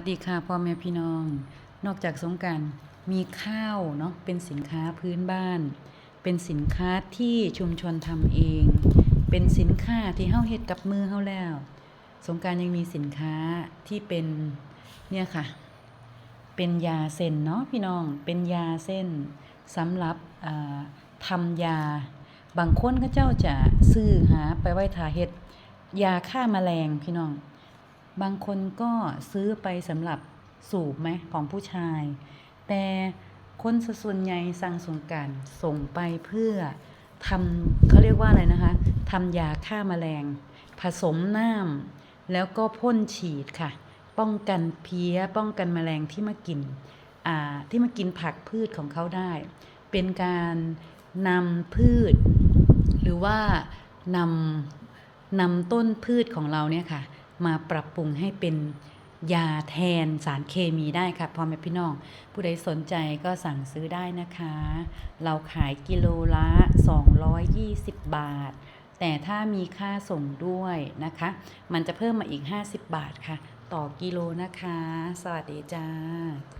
วัสดีค่ะพ่อแม่พี่น้อง นอกจากสงการมีข้าวเนาะเป็นสินค้าพื้นบ้าน เป็นสินค้าที่ชุมชนทำเอง เป็นสินค้าที่เฮาเฮ็ดกับมือเฮาแล้ว สงการยังมีสินค้าที่เป็นเนี่ยค่ะ เป็นยาเส้นเนาะพี่น้องเป็นยาเส้นสำหรับอ่าทำยา บางคนก็เจ้าจะซื้อหาไปไว้ทาเฮ็ดยาฆ่าแมลงพี่น้อง บางคนก็ซื้อไปสำหรับสูบไหมของผู้ชาย แต่คนส่วนใหญ่สั่งสงการส่งไปเพื่อทำเขาเรียกว่าอะไรนะคะทำยาฆ่าแมลง ผสมน้ำแล้วก็พ่นฉีดค่ะ ป้องกันเพี้ยป้องกันแมลงที่มากินที่มากินผักพืชของเขาได้ เป็นการนำพืช หรือว่านำนำต้นพืชของเราเนี่ยค่ะ มาปรับปรุงให้เป็นยาแทนสารเคมีได้ค่ะพ่อแม่พี่น้อง ผู้ใดสนใจก็สั่งซื้อได้นะคะ เราขายกิโลละ 220 บาท แต่ถ้ามีค่าส่งด้วยนะคะ มันจะเพิ่มมาอีก 50 บาทค่ะ ต่อกิโลนะคะ สวัสดีจ้า